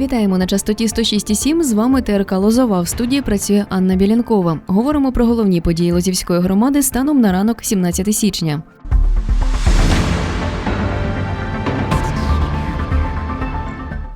Вітаємо на частоті 106,7. З вами ТРК Лозова. В студії працює Анна Білянкова. Говоримо про головні події Лозівської громади станом на ранок 17 січня.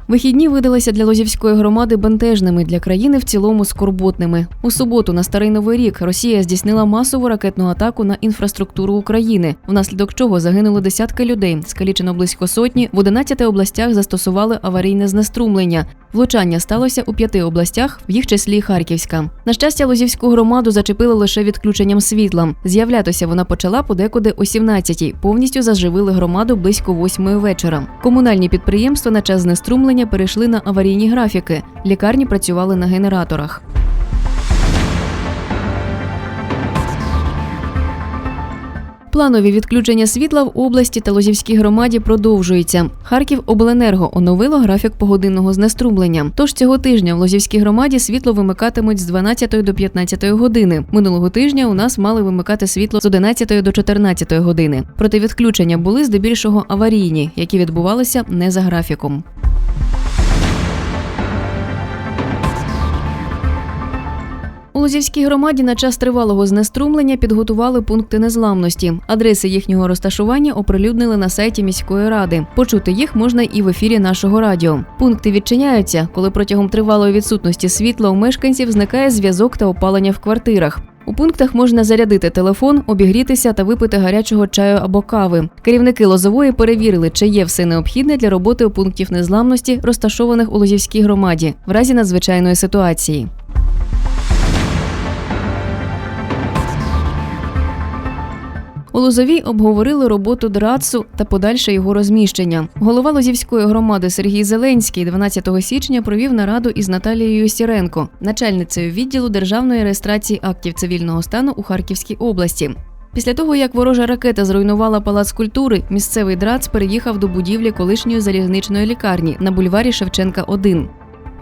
Вихідні видалися для Лозівської громади бентежними для країни в цілому скорботними. У суботу на старий новий рік Росія здійснила масову ракетну атаку на інфраструктуру України, внаслідок чого загинули десятки людей, скалічено близько сотні. В 11 областях застосували аварійне знеструмлення. Влучання сталося у п'яти областях, в їх числі Харківська. На щастя, Лозівську громаду зачепили лише відключенням світла. З'являтися вона почала подекуди о 17-й. Повністю заживили громаду близько 8 вечора. Комунальні підприємства на час знеструмлення перейшли на аварійні графіки. Лікарні працювали на генераторах. Планові відключення світла в області та Лозівській громаді продовжуються. Харків обленерго оновило графік погодинного знеструмлення. Тож цього тижня в Лозівській громаді світло вимикатимуть з 12 до 15 години. Минулого тижня у нас мали вимикати світло з 11 до 14 години. Проте відключення були здебільшого аварійні, які відбувалися не за графіком. У Лозівській громаді на час тривалого знеструмлення підготували пункти незламності. Адреси їхнього розташування оприлюднили на сайті міської ради. Почути їх можна і в ефірі нашого радіо. Пункти відчиняються, коли протягом тривалої відсутності світла у мешканців зникає зв'язок та опалення в квартирах. У пунктах можна зарядити телефон, обігрітися та випити гарячого чаю або кави. Керівники Лозової перевірили, чи є все необхідне для роботи у пунктів незламності, розташованих у Лозівській громаді, в разі надзвичайної ситуації. У Лозовій обговорили роботу ДРАЦу та подальше його розміщення. Голова Лозівської громади Сергій Зеленський 12 січня провів нараду із Наталією Сіренко, начальницею відділу державної реєстрації актів цивільного стану у Харківській області. Після того, як ворожа ракета зруйнувала палац культури, місцевий ДРАЦ переїхав до будівлі колишньої залізничної лікарні на бульварі Шевченка 1.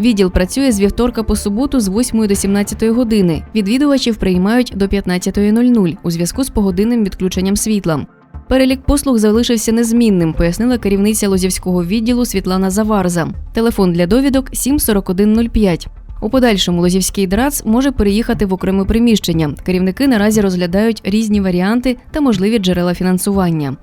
Відділ працює з вівторка по суботу з 8 до 17 години. Відвідувачів приймають до 15.00 у зв'язку з погодинним відключенням світла. Перелік послуг залишився незмінним, пояснила керівниця Лозівського відділу Світлана Заварза. Телефон для довідок 74105. У подальшому Лозівський ДРАЦ може переїхати в окреме приміщення. Керівники наразі розглядають різні варіанти та можливі джерела фінансування.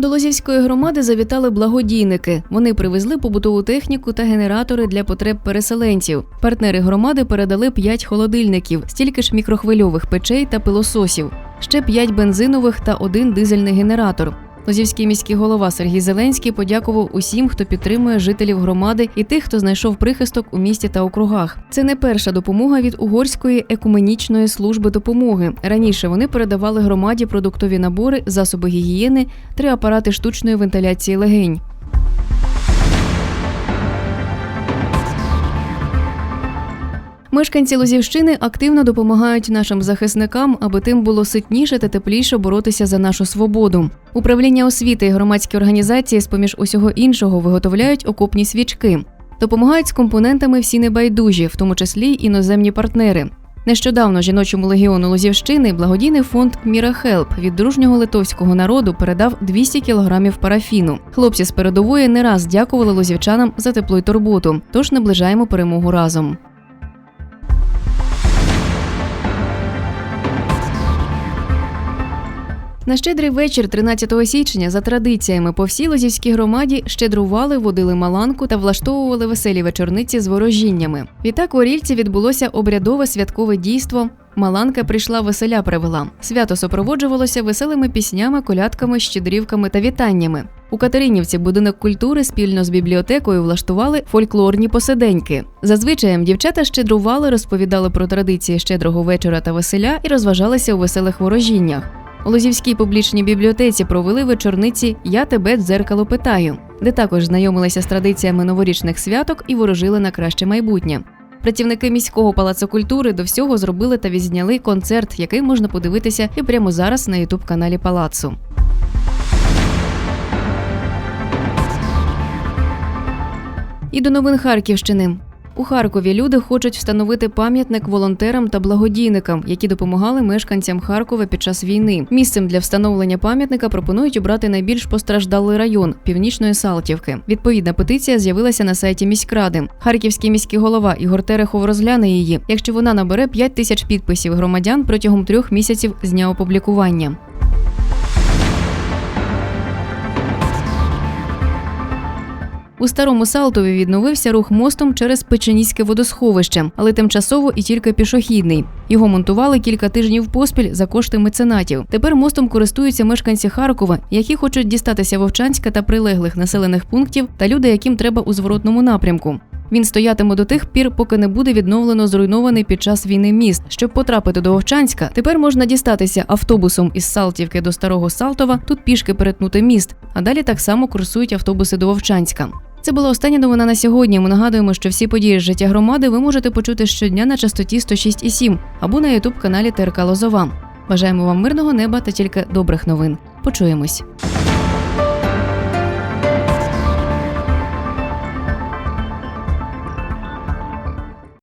До Лозівської громади завітали благодійники. Вони привезли побутову техніку та генератори для потреб переселенців. Партнери громади передали 5 холодильників, стільки ж мікрохвильових печей та пилососів, ще 5 бензинових та один дизельний генератор. Лозівський міський голова Сергій Зеленський подякував усім, хто підтримує жителів громади і тих, хто знайшов прихисток у місті та округах. Це не перша допомога від угорської екуменічної служби допомоги. Раніше вони передавали громаді продуктові набори, засоби гігієни, три апарати штучної вентиляції легень. Мешканці Лозівщини активно допомагають нашим захисникам, аби тим було ситніше та тепліше боротися за нашу свободу. Управління освіти і громадські організації, з поміж усього іншого, виготовляють окопні свічки. Допомагають з компонентами всі небайдужі, в тому числі іноземні партнери. Нещодавно жіночому легіону Лозівщини благодійний фонд Міра Хелп від дружнього литовського народу передав 200 кілограмів парафіну. Хлопці з передової не раз дякували лозівчанам за теплу й турботу. Тож наближаємо перемогу разом. На щедрий вечір, 13 січня, за традиціями по всій Лозівській громаді щедрували, водили маланку та влаштовували веселі вечорниці з ворожіннями. Відтак у Орільці відбулося обрядове святкове дійство. Маланка прийшла веселя привела. Свято супроводжувалося веселими піснями, колядками, щедрівками та вітаннями. У Катеринівці будинок культури спільно з бібліотекою влаштували фольклорні посиденьки. Зазвичай дівчата щедрували, розповідали про традиції щедрого вечора та веселя і розважалися у веселих ворожіннях. У Лозівській публічній бібліотеці провели вечорниці Я тебе дзеркало питаю, де також знайомилися з традиціями новорічних святок і ворожили на краще майбутнє. Працівники міського палацу культури до всього зробили та відзняли концерт, який можна подивитися і прямо зараз на ютуб каналі Палацу. І до новин Харківщини. У Харкові люди хочуть встановити пам'ятник волонтерам та благодійникам, які допомагали мешканцям Харкова під час війни. Місцем для встановлення пам'ятника пропонують обрати найбільш постраждалий район північної Салтівки. Відповідна петиція з'явилася на сайті міськради. Харківський міський голова Ігор Терехов розгляне її, якщо вона набере 5 тисяч підписів громадян протягом трьох місяців з дня опублікування. У старому Салтові відновився рух мостом через Печеніське водосховище, але тимчасово і тільки пішохідний. Його монтували кілька тижнів поспіль за кошти меценатів. Тепер мостом користуються мешканці Харкова, які хочуть дістатися Вовчанська та прилеглих населених пунктів, та люди, яким треба у зворотному напрямку. Він стоятиме до тих пір, поки не буде відновлено зруйнований під час війни міст. Щоб потрапити до Вовчанська, тепер можна дістатися автобусом із Салтівки до Старого Салтова, тут пішки перетнути міст, а далі так само курсують автобуси до Вовчанська. Це була остання новина на сьогодні. Ми нагадуємо, що всі події з життя громади ви можете почути щодня на частоті 106,7 або на ютуб каналі ТРК Лозова. Бажаємо вам мирного неба та тільки добрих новин. Почуємось.